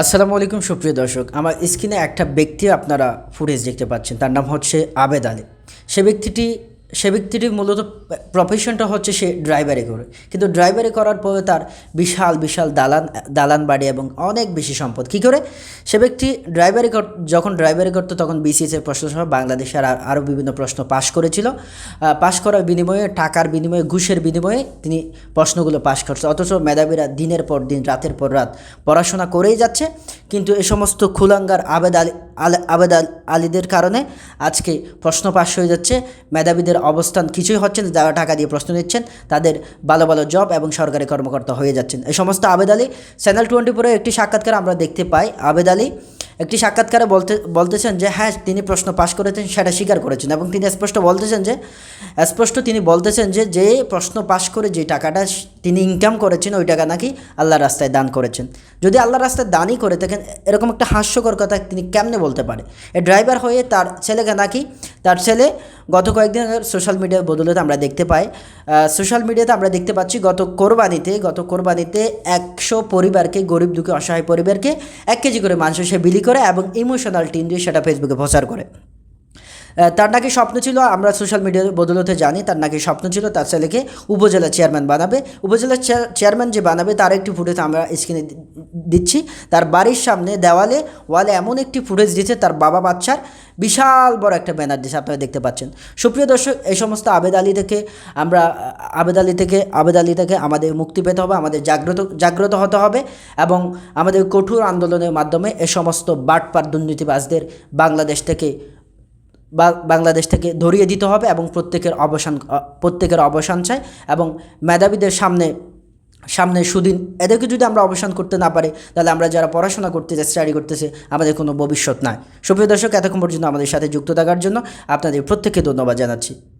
আসসালামু আলাইকুম, সুপ্রিয় দর্শক। আমার স্ক্রিনে একটা ব্যক্তি আপনারা ফুটেজ দেখতে পাচ্ছেন। তার নাম হচ্ছে আবেদ আলী। সে ব্যক্তিটি সে ব্যক্তিটি মূলত প্রফেশনটা হচ্ছে সে ড্রাইভারি করে। কিন্তু ড্রাইভারি করার পরে তার বিশাল বিশাল দালান দালান বাড়ি এবং অনেক বেশি সম্পদ। কী করে? সে ব্যক্তি ড্রাইভারি কর, যখন ড্রাইভারি করতো তখন বিসিএসের প্রশ্ন সহ বাংলাদেশের আর, আরও বিভিন্ন প্রশ্ন পাশ করেছিল। পাশ করার বিনিময়ে, টাকার বিনিময়ে, ঘুষের বিনিময়ে তিনি প্রশ্নগুলো পাশ করছে। অথচ মেধাবীরা দিনের পর দিন, রাতের পর রাত পড়াশোনা করেই যাচ্ছে। কিন্তু এ সমস্ত খুলাঙ্গার আবেদ আলী আল- আবেদ আল- আলীদের কারণে আজকে প্রশ্ন পাশ হয়ে যাচ্ছে। মেধাবীদের অবস্থান কিছুই হচ্ছে না, যারা টাকা দিয়ে প্রশ্ন নিচ্ছেন তাদের ভালো ভালো জব এবং সরকারি কর্মকর্তা হয়ে যাচ্ছেন। এই সমস্ত আবেদ আলী চ্যানেল টোয়েন্টি ফোরে একটি সাক্ষাৎকার আমরা দেখতে পাই। আবেদ আলী একটি সাক্ষাৎকারে বলতে, বলতেছেন যে হ্যাঁ তিনি প্রশ্ন পাশ করেছেন, সেটা স্বীকার করেছেন এবং তিনি স্পষ্ট বলতেছেন যে, স্পষ্ট তিনি বলতেছেন যে যে প্রশ্ন পাশ করে যে টাকাটা তিনি ইনকাম করেছেন, ওই টাকা নাকি আল্লাহর রাস্তায় দান করেছেন। যদি আল্লাহর রাস্তায় দানই করে থাকেন, এরকম একটা হাস্যকর কথা তিনি কেমনে বলতে পারে? এ ড্রাইভার হয়ে তার ছেলেকে নাকি তার ছেলে গত কয়েকদিন আগে সোশ্যাল মিডিয়ার বদলতে আমরা দেখতে পাই। সোশ্যাল মিডিয়াতে আমরা দেখতে পাচ্ছি গত কোরবানিতে গত কোরবানিতে একশো পরিবারকে, গরিব দুঃখী, অসহায় পরিবারকে এক কেজি করে মাংস সে বিলি করে এবং ইমোশনাল টিন দিয়ে সেটা ফেসবুকে প্রচার করে। তার নাকি স্বপ্ন ছিল, আমরা সোশ্যাল মিডিয়ার বদলতে জানি, তার নাকি স্বপ্ন ছিল তার ছেলেকে উপজেলা চেয়ারম্যান বানাবে। উপজেলা চেয়ার- চেয়ারম্যান যে বানাবে, তার একটি ফুটেজ আমরা স্ক্রিনে দিচ্ছি। তার বাড়ির সামনে দেওয়ালে, ওয়ালে এমন একটি ফুটেজ দিয়েছে, তার বাবা বাচ্চার বিশাল বড় একটা ব্যানার দিচ্ছে আপনারা দেখতে পাচ্ছেন। সুপ্রিয় দর্শক, এই সমস্ত আবেদ আলী থেকে আমরা, আবেদ আলী থেকে, আবেদ আলী থেকে আমাদের মুক্তি পেতে হবে, আমাদের জাগ্রত জাগ্রত হতে হবে এবং আমাদের কঠোর আন্দোলনের মাধ্যমে এ সমস্ত বাটপার দুর্নীতিবাজদের বাংলাদেশ থেকে বাংলাদেশ থেকে ধরিয়ে দিতে হবে এবং প্রত্যেকের অবসান প্রত্যেকের অবসান চাই এবং মেধাবীদের সামনে সামনে সুদিন, এদেরকে যদি আমরা অবসান করতে না পারি, তাহলে আমরা যারা পড়াশোনা করতে করতেছে স্টাডি করতেছে, আমাদের কোনো ভবিষ্যৎ নাই। সুপ্রিয় দর্শক, এতক্ষণ পর্যন্ত আমাদের সাথে যুক্ত থাকার জন্য আপনাদের প্রত্যেককে ধন্যবাদ জানাচ্ছি।